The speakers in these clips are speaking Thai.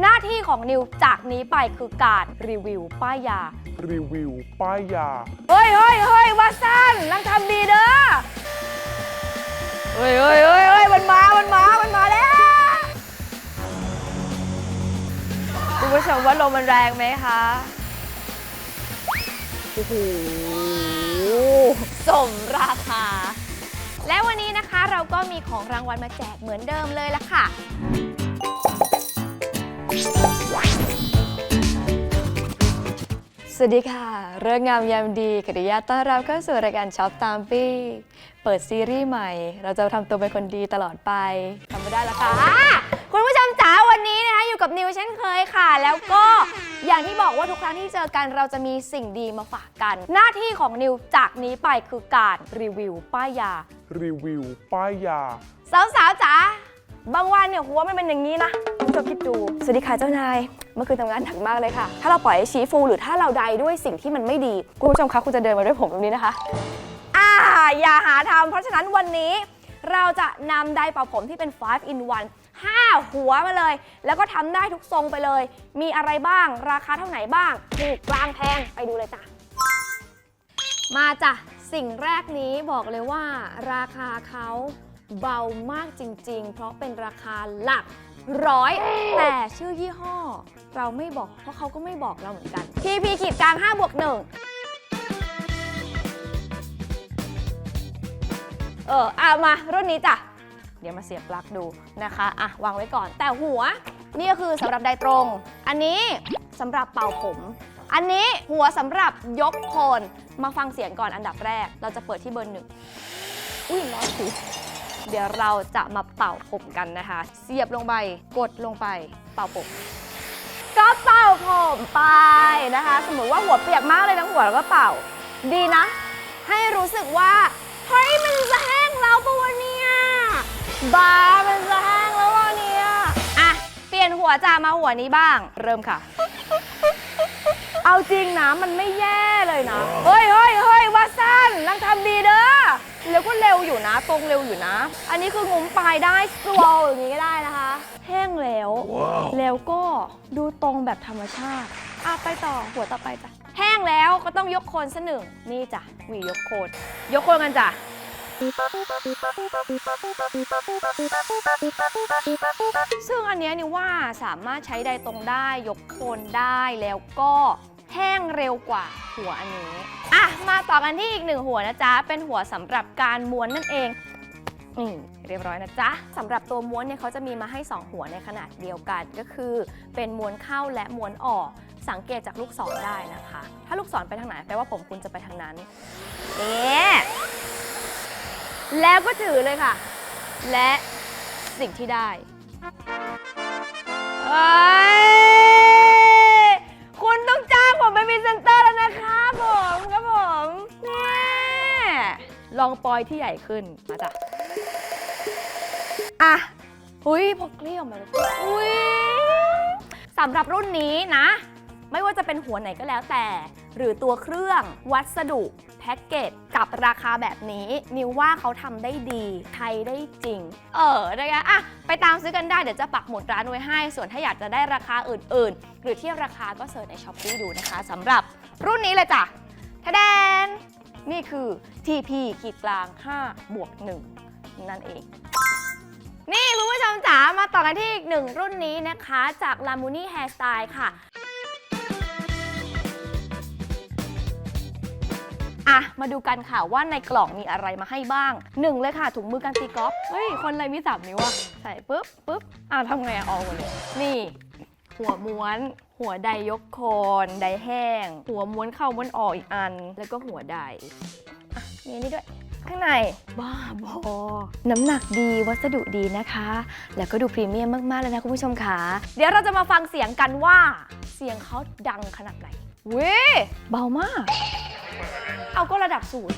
หน้าที่ของนิวจากนี้ไปคือการรีวิวป้ายยา รีวิวป้ายยา เฮ้ยเฮ้ยเฮ้ยว่าสั้นนั่งทำดีเด้อ เฮ้ยเฮ้ยเฮ้ยเฮ้ยมันมา มันมา มันมาแล้วคุณผู้ชมว่าลมมันแรงไหมคะ โอ้โห สมราคา และวันนี้นะคะเราก็มีของรางวัลมาแจกเหมือนเดิมเลยละค่ะ สวัสดีค่ะ เรื่องงามยามดีขออนุญาตต้อนรับเข้าสู่รายการช็อปตามปี้ เปิดซีรีส์ใหม่ เราจะทำตัวเป็นคนดีตลอดไปทำไม่ได้แล้วค่ะอะ คุณผู้ชมจ๋าวันนี้นะคะอยู่กับนิวเช่นเคยค่ะ แล้วก็อย่างที่บอกว่าทุกครั้งที่เจอกันเราจะมีสิ่งดีมาฝากกัน หน้าที่ของนิวจากนี้ไปคือการรีวิวป้ายยา รีวิวป้ายยา สาวๆจ๋า บางวันเนี่ยหัวมันเป็นอย่างนี้นะคุณผู้ชมคิดดู สวัสดีค่ะเจ้านาย เมื่อคืนทำงานหนักมากเลยค่ะ ถ้าเราปล่อยให้ชี้ฟูหรือถ้าเราใดด้วยสิ่งที่มันไม่ดี คุณผู้ชมคะคุณจะเดินมาด้วยผมตรงนี้นะคะ อ่า อย่าหาทำเพราะฉะนั้นวันนี้ เราจะนำไดร์เป่าผมที่เป็น 5 in 1 5 หัวมาเลย แล้วก็ทำได้ทุกทรงไปเลย มีอะไรบ้าง ราคาเท่าไหนบ้าง ถูกกลางแพง ไปดูเลยจ้ะ มาจ้ะ สิ่งแรกนี้บอกเลยว่า ราคาเขา เบามากจริง ๆ เพราะเป็นราคาหลักร้อย แต่ชื่อยี่ห้อ เราไม่บอก เพราะเขาก็ไม่บอกเราเหมือนกัน PP ขีดกลาง5บวก1เออเอามารุ่นนี้จ้ะ เดี๋ยวมาเสียบปลั๊กดูนะคะ อะ วางไว้ก่อน แต่หัว นี่ก็คือสำหรับไดตรง อันนี้สำหรับเป่าผม อันนี้หัวสำหรับยกโคน มาฟังเสียงก่อนอันดับแรก เราจะเปิดที่เบอร์หนึ่งอุ้ยร้อนสิ เดี๋ยวเราจะมาเป่าผมกันนะคะ เสียบลงไป กดลงไป เป่าผม ก็เป่าผมไปนะคะ สมมติว่าหัวเปียกมากเลยทั้งหัวแล้วก็เป่า ดีนะ ให้รู้สึกว่า เฮ้ย มันจะแห้งแล้วปะวะเนี่ยบามันจะแห้งแล้ววะเนี่ยอะ เปลี่ยนหัวจ้ามาหัวนี้บ้าง เริ่มค่ะเอาจริงนะมันไม่แย่เลยนะ เฮ้ยเฮ้ยเฮ้ยว่าสั้นนั่งทำดีเด้อ แล้วก็เร็วอยู่นะตรงเร็วอยู่นะ อันนี้คืองุ้มปลายได้สวอลอย่างนี้ก็ได้นะคะ แห้งแล้วแล้วก็ดูตรงแบบธรรมชาติอะไปต่อหัวต่อไปจ้ะแห้งแล้วก็ต้องยกโคนสักหนึ่งนี่จ้ะหวียกโคนยกโคนกันจ้ะซึ่งอันเนี้ยนี่ว่าสามารถใช้ไดตรงได้ยกโคนได้แล้วก็ แห้งเร็วกว่าหัวอันนี้อะมาต่อกันที่อีกหนึ่งหัวนะจ๊ะ เป็นหัวสำหรับการม้วนนั่นเองนี่เรียบร้อยนะจ๊ะสำหรับตัวม้วนเนี่ยเขาจะมีมาให้ 2 หัวในขนาดเดียวกัน ก็คือเป็นม้วนเข้าและม้วนออก สังเกตจากลูกศรได้นะคะ ถ้าลูกศรไปทางไหนแปลว่าผมคุณจะไปทางนั้นนี่แล้วก็ถือเลยค่ะ และสิ่งที่ได้เอ้ ปอยที่ใหญ่ขึ้น มาจ้ะ อะหุยพกเกลี้ยวมาเลยอุ้ยสำหรับรุ่นนี้นะ ไม่ว่าจะเป็นหัวไหนก็แล้วแต่ หรือตัวเครื่องวัสดุแพ็กเกจกับราคาแบบนี้นิวว่าเขาทำได้ดีใช้ได้จริง เออนะคะอะ ไปตามซื้อกันได้ เดี๋ยวจะปักหมุดร้านไว้ให้ ส่วนถ้าอยากจะได้ราคาอื่น ๆ หรือเทียบราคาก็เสิร์ชในช้อปปี้ดูนะคะสำหรับรุ่นนี้เลยจ้ะทะแดน นี่คือ TP ขีดกลาง5บวก1นั่นเอง นี่คุณผู้ชมจ๋ามาต่อกันที่อีกหนึ่งรุ่นนี้นะคะ จาก l a m u n i Hairstyle ค่ะอะมาดูกันค่ะว่าในกล่องมีอะไรมาให้บ้างหนึ่งเลยค่ะ ถุงมือการตีกอล์ฟเฮ้ย คนอะไรมีสามนิ้วอะใส่ปุ๊บปุ๊บอะทำไงอะออกหมดเลย นี่ หัวม้วน หัวใดยกโคนใดแห้ง หัวม้วนเข้าม้วนออกอีกอัน แล้วก็หัวใดอะมีอันนี่ด้วย ข้างใน บ้าบอ น้ำหนักดีวัสดุดีนะคะ แล้วก็ดูพรีเมียมมาก ๆ เลยนะคุณผู้ชมค่ะ เดี๋ยวเราจะมาฟังเสียงกันว่า เสียงเขาดังขนาดไหนเว้ยเบามาก เอาก็ระดับศูนย์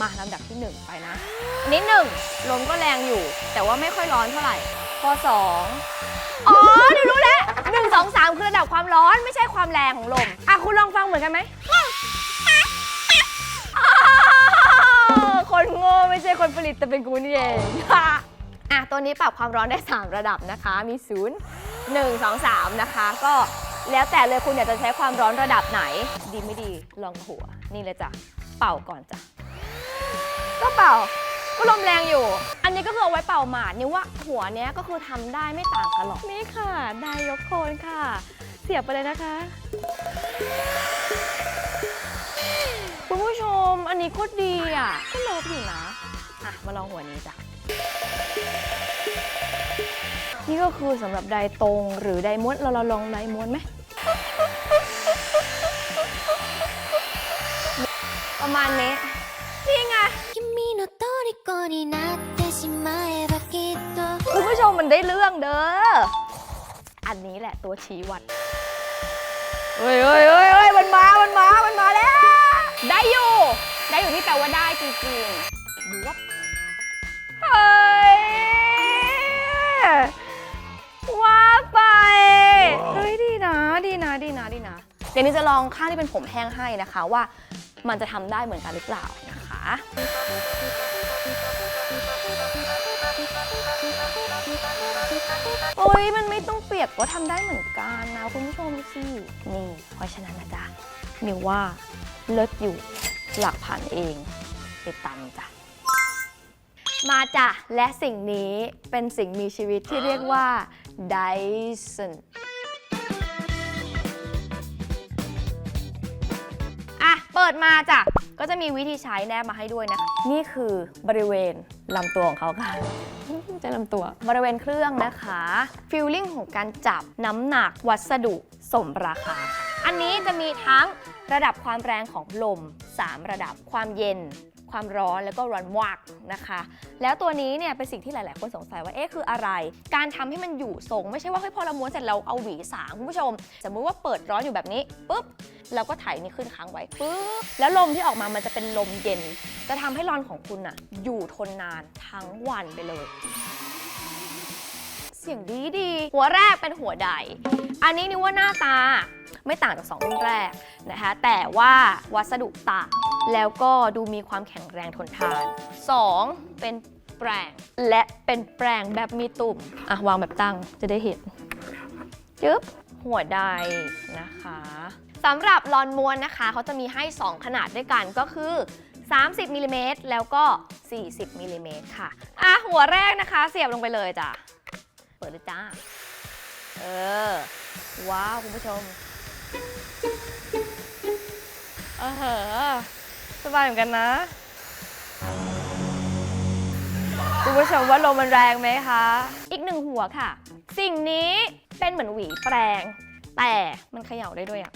มาลำดับที่1ไปนะอันนี้หนึ่งลมก็แรงอยู่ แต่ว่าไม่ค่อยร้อนเท่าไหร่ ข้อ2อ๋อเดี๋ยวรู้แล้วหนึ่งสองสามคือระดับความร้อนไม่ใช่ความแรงของลม อะ คุณลองฟังเหมือนกันไหมอ้าวคนโง่ไม่ใช่คนผลิตแต่เป็นกูนี่เองอะ ตัวนี้ปรับความร้อนได้ 3 ระดับนะคะ มี 0 1 2 3 นะคะ ก็แล้วแต่เลยคุณอยากจะใช้ความร้อนระดับไหน ดีไม่ดีลองหัว นี่เลยจ้ะ เป่าก่อนจ้ะ ก็เป่า ก็ลมแรงอยู่ อันนี้ก็คือเอาไว้เป่าหมาดนี่ว่าหัวเนี้ยก็คือทำได้ไม่ต่างกันหรอก นี่ค่ะ นายกโคนค่ะ เสียบไปเลยนะคะ คุณผู้ชม อันนี้โคตรดีอะก็เลิฟอยู่นะ อะ มาลองหัวนี้จ้ะ นี่ก็คือสำหรับไดตรงหรือไดม้วนเราเราลองไดม้วนไหม ประมาณนี้ คุณผู้ชมมันได้เรื่องเด้อ อันนี้แหละตัวชี้วัดเฮ้ยเฮ้ยเฮ้ยเฮ้ยมันมา มันมา มันมาแล้ว ได้อยู่ ได้อยู่ที่แปลว่าได้จริงๆดูว่าเฮ้ย ว่าไป เฮ้ยดีนะ ดีนะ ดีนะ ดีนะ เดี๋ยวนี้จะลองข้างที่เป็นผมแห้งให้นะคะว่ามันจะทำได้เหมือนกันหรือเปล่านะคะ โอ้ย มันไม่ต้องเปียกก็ทำได้เหมือนกันนะคุณผู้ชมสิ นี่ เพราะฉะนั้นนะจ๊ะนิวว่าเลิศอยู่หลักพันเองติดตามจ้ะ มาจ้ะ และสิ่งนี้เป็นสิ่งมีชีวิตที่เรียกว่า Dyson อะ เปิดมาจ้ะ ก็จะมีวิธีใช้แนบมาให้ด้วยนะคะนี่คือบริเวณลำตัวของเขาค่ะจะลำตัว บริเวณเครื่องนะคะฟิลลิ่งของการจับน้ำหนักวัสดุสมราคาค่ะอันนี้จะมีทั้งระดับความแรงของลม 3 ระดับความเย็น ความร้อนแล้วก็ร้อนวักนะคะ แล้วตัวนี้เนี่ยเป็นสิ่งที่หลาย ๆ คนสงสัยว่าเอ๊ะคืออะไร การทำให้มันอยู่ทรงไม่ใช่ว่าเฮ้ยพอเราม้วนเสร็จเราเอาหวีสางคุณผู้ชม สมมุติว่าเปิดร้อนอยู่แบบนี้ปุ๊บเราก็ไถนี่ขึ้นค้างไว้ปุ๊บแล้วลมที่ออกมามันจะเป็นลมเย็น จะทำให้รอนของคุณอะอยู่ทนนานทั้งวันไปเลยเสียงดีดี หัวแรกเป็นหัวใด อันนี้นี่ว่าหน้าตา ไม่ต่างจากสองรุ่นแรกนะคะ แต่ว่าวัสดุต่างแล้วก็ดูมีความแข็งแรงทนทาน 2. เป็นแปรงและเป็นแปรงแบบมีตุ่มอะวางแบบตั้งจะได้เห็นจึ๊บหัวใดนะคะสำหรับลอนม้วนนะคะ เขาจะมีให้ 2 ขนาดด้วยกันก็คือ 30มิลลิเมตรแล้วก็ 40มิลลิเมตรค่ะ อะ หัวแรกนะคะ เสียบลงไปเลยจ้ะ เปิดเลยจ้า เออ ว้าว คุณผู้ชม ออเหอะสบายเหมือนกันนะ คุณผู้ชมว่าลมมันแรงไหมคะ อีกหนึ่งหัวค่ะ สิ่งนี้เป็นเหมือนหวีแปรงแต่มันเขย่าได้ด้วยอะ่ะ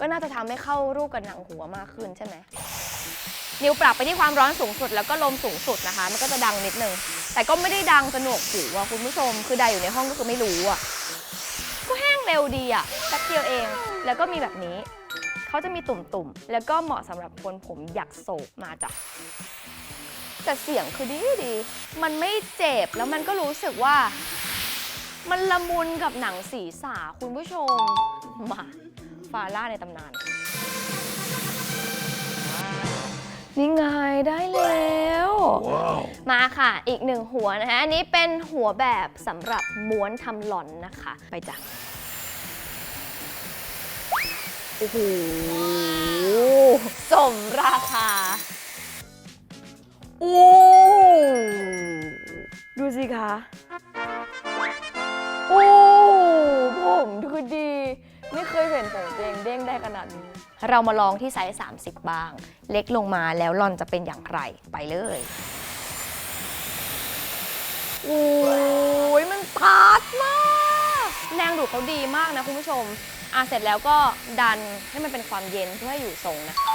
ก็น่าจะทำให้เข้ารูปกับหนังหัวมากขึ้นใช่ไหม นิวปรับไปที่ความร้อนสูงสุดแล้วก็ลมสูงสุดนะคะ มันก็จะดังนิดนึง แต่ก็ไม่ได้ดังสนวกหูอะคุณผู้ชม คือใดอยู่ในห้องก็คือไม่รู้อะก็แห้งเร็วดีอะแป๊บเดียวเอง แล้วก็มีแบบนี้ เขาจะมีตุ่มๆ แล้วก็เหมาะสำหรับคนผมอยากโศกมาจากแต่เสียงคือดีดีๆมันไม่เจ็บแล้วมันก็รู้สึกว่า มันละมุนกับหนังศีรษะคุณผู้ชม มาฟาร่าในตำนาน นี่ไงได้แล้ว มาค่ะ อีกหนึ่งหัวนะคะอันนี้เป็นหัวแบบสำหรับม้วนทำหล่อนนะคะ ไปจ้ะโอ้โหสมราคาโอ้ดูสิคะ โอ้ผมคือดี ไม่เคยเห็นผมตัวเองเด้งได้ขนาดนี้ เรามาลองที่ไซส์ 30 บ้าง เล็กลงมาแล้วลอนจะเป็นอย่างไรไปเลยโอ้ยมันตัดมาก แรงดูดเขาดีมากนะคุณผู้ชม อะเสร็จแล้วก็ดันให้มันเป็นความเย็นเพื่อให้อยู่ทรงนะคะ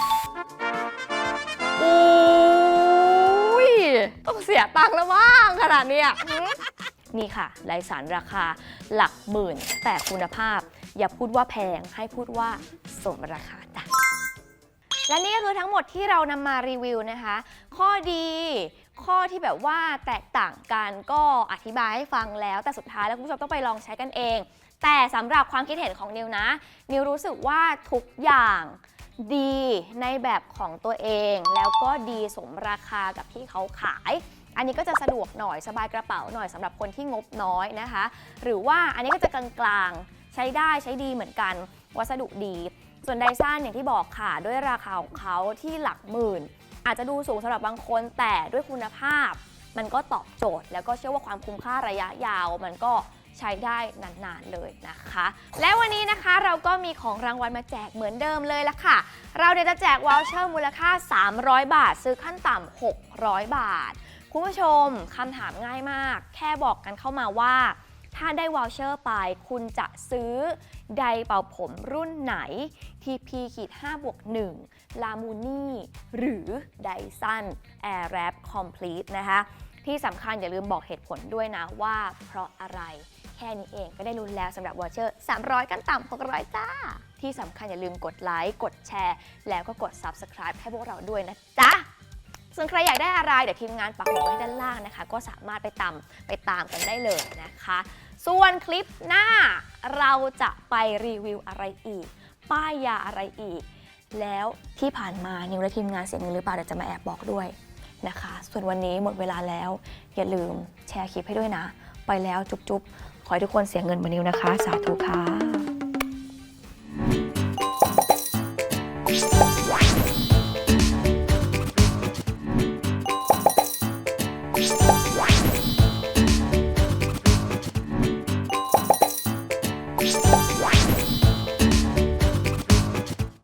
โอ้ยต้องเสียตังค์แล้วมั้งขนาดเนี้ยหืมนี่ค่ะไลสารราคาหลักหมื่น แต่คุณภาพ อย่าพูดว่าแพงให้พูดว่าสมราคาจ้ะและนี่ก็คือทั้งหมดที่เรานำมารีวิวนะคะ ข้อดีข้อที่แบบว่าแตกต่างกันก็อธิบายให้ฟังแล้ว แต่สุดท้ายแล้วคุณผู้ชมต้องไปลองใช้กันเอง แต่สำหรับความคิดเห็นของนิวนะ นิวรู้สึกว่าทุกอย่างดีในแบบของตัวเอง แล้วก็ดีสมราคากับที่เขาขาย อันนี้ก็จะสะดวกหน่อยสบายกระเป๋าหน่อยสำหรับคนที่งบน้อยนะคะ หรือว่าอันนี้ก็จะกลางๆ ใช้ได้ใช้ดีเหมือนกัน วัสดุดี ส่วนไดซ่านอย่างที่บอกค่ะ ด้วยราคาของเขาที่หลักหมื่น อาจจะดูสูงสำหรับบางคนแต่ด้วยคุณภาพ มันก็ตอบโจทย์ แล้วก็เชื่อว่าความคุ้มค่าระยะยาวมันก็ ใช้ได้นานๆเลยนะคะ และวันนี้นะคะเราก็มีของรางวัลมาแจกเหมือนเดิมเลยละค่ะ เราเนี่ยวจะแจกวอลเชอร์มูลค่า 300 บาท ซื้อขั้นต่ำ600 บาท คุณผู้ชมคำถามง่ายมาก แค่บอกกันเข้ามาว่า ถ้าได้วอลเชอร์ไป คุณจะซื้อไดเป่าผมรุ่นไหน TP ขีด5บวก1 l a m u n i หรือ Dyson Airwrap Complete นะคะ ที่สำคัญอย่าลืมบอกเหตุผลด้วยนะว่าเพราะอะไร แค่นี้เองก็ได้ลุ้นแล้วสำหรับวอเชอร์ 300 กันต่ำ600 จ้า ที่สำคัญอย่าลืมกดไลค์กดแชร์ แล้วก็กด Subscribe ให้พวกเราด้วยนะจ๊ะส่วนใครอยากได้อะไร เดี๋ยวทีมงานปักหมุดไว้ด้านล่างนะคะ ก็สามารถไปตามไปตามกันได้เลยนะคะ ส่วนคลิปหน้าเราจะไปรีวิวอะไรอีก ป้ายยาอะไรอีก แล้วที่ผ่านมานิวและทีมงานเสียเงินหรือเปล่าเดี๋ยวจะมาแอบบอกด้วย นะคะ ส่วนวันนี้หมดเวลาแล้ว อย่าลืมแชร์คลิปให้ด้วยนะ ไปแล้วจุ๊บๆ ขอให้ทุกคนเสียเงินมานนิวนะคะ สาธุค่ะ